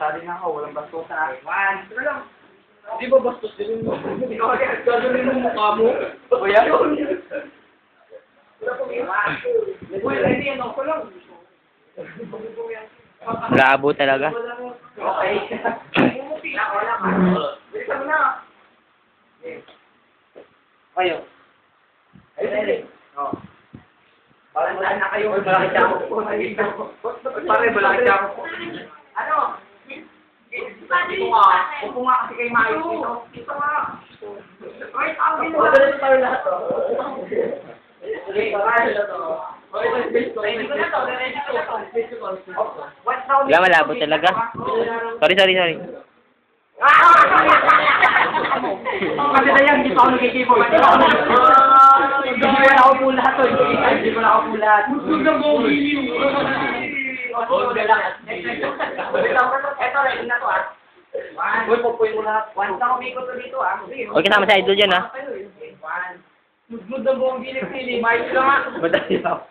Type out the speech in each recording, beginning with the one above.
Sali na ako, walang bastos sa One, pero lang. Di ba bastos din mo? Gagawin mo mukha mo. O yan? Wala pong iwan. Uy, hindi yan ako lang. Labo talaga. Okay. Na, na. Kayo. Ayun. Oh. Parang wala na kayo. Malaki ako. Parang malaki ako. Ano? Upo nga. Upo nga kasi kayo maayos dito. Ito nga. Ay, tawag mo. Wala na tayo lahat. Okay, kakain na to. Ready ko na to. Ko? Wala, malabo talaga. Sorry, sorry, sorry. Kasi na yan, hindi pa ako nag-keyboard. Hindi ko na ako lahat to. Hindi ko na ako po lahat. Gusto na mo Ito, ready na to ah. Uy, pupuin mo lahat. Once na kumikot to dito ah. Huwag ka naman sa idol dyan, ha? One. Susunod na buong gilig-gilig. Mayos lang ah. Madali ako.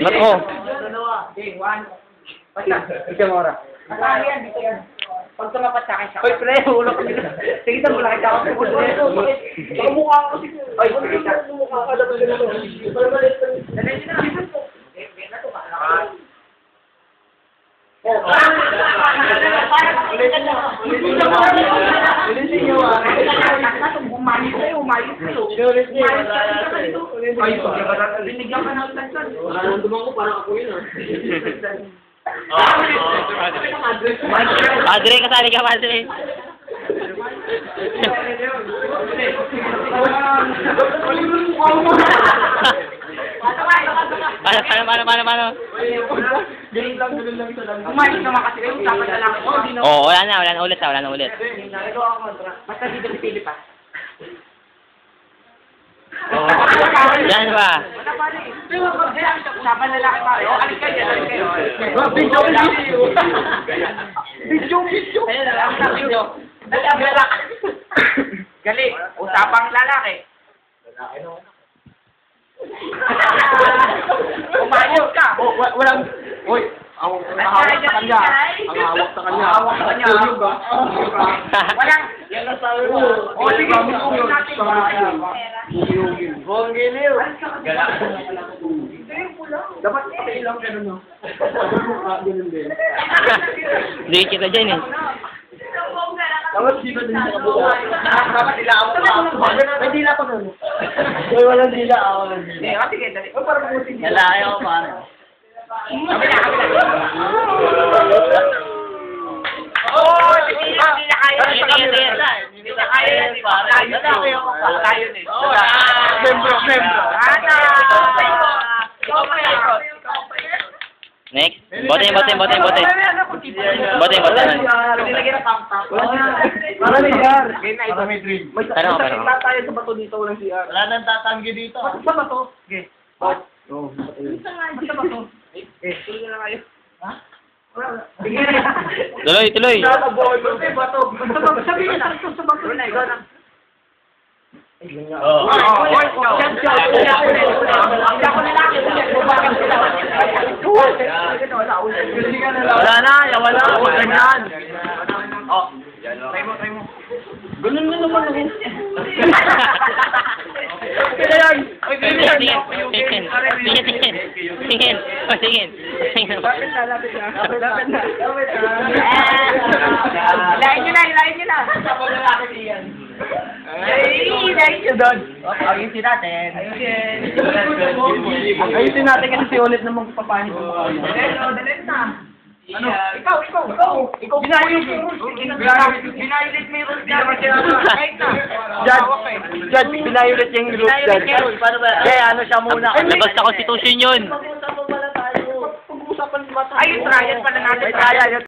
Ba't ko? Dalawa. Okay, one. Basta. Ikaw mo ora. Kasali yan, dito yan. Pag tumapat sa akin siya. Hoy, pre, ulo ko dito. Sige, saan mo lang kita ako. Baka mukha ko kasi. Ay, mukha ka ganito. Para malit ka. Dali nyo na. Eh, na to, baka Oh, Ulitin niyo ah. Umayos kayo, umayos kayo. Umayos kayo. Ay, binigyan ka ng lansan. Wala nang dumango, parang ako yun ah. Padre, kasali ka, Padre. Paano, paano, paano, paano, paano? Ganun lang, ganun lang sa lang. Umayos naman kasi kayo, usapan na lang. Oh, na. Oo, wala na, wala na ulit, ha, wala na ulit. Ito ako kontra. Basta dito si Philip ah. Oo. Yan ba? Wala pa rin. Usapan na lang tayo. Oh, alis kayo, alis kayo. Video, video. Video, video. Ayun, alam na, video. Dali, ang lalak. Gali, usapang lalaki. Umayos ka. Oh, wa- walang... Uy, ang hawak sa kanya. Ang hawak sa kanya. Ang hawak sa kanya. Tulog ba? Walang. Yan ang sabi mo. O, sige, gawin natin. Bong giliw. Dapat pakailang ganun, no? Ganun din. Hindi kita dyan, eh. Dapat dito din sa. Dapat ilaw pa. May dila ko nun. Uy, walang dila. Ah, dila. ah, sige, dali. Parang busin dito. Lalaki ako, pare. Lalaki ako, pare. Tayo din. Membro, membro. Ana! Pa. Next. Bote, bote, bote, bote. Bote, bote. Para may CR. Para may dream. May Tanong, sa bato dito, walang CR. Wala nang tatanggi dito. Sa bato? Okay. Oo. Sa bato? Eh, tuloy na lang kayo. Ha? Sige. Tuloy, tuloy. Sabihin na. Bato na. Oo. Wala na, wala. Ganyan. Oh, try mo, try mo. Ganun na naman ako. Kaya yan. Oy, Tingin, ganyan. tingin, tingin, Lapit na, lapit na. Lapit na. Lapit na. Hilahin nyo na, hilahin nyo na. Sabang lalaki diyan. Ay, hilahin nyo doon. Ayusin natin. Ayusin. Natin kasi si ulit naman papahin sa mukha niya. Dali, dali na. Ano? Ikaw, ikaw, ikaw. Ikaw, binayolit mo yung rules. Binayolit mo yung rules namin. Kahit na. Judge, Judge, binayolit yung rules, Judge. Paano ba? Kaya ano siya muna. Labas sa constitution yun. Pag-uusapan pala tayo. Pag-uusapan ba tayo? Ay, yung trial pala natin. May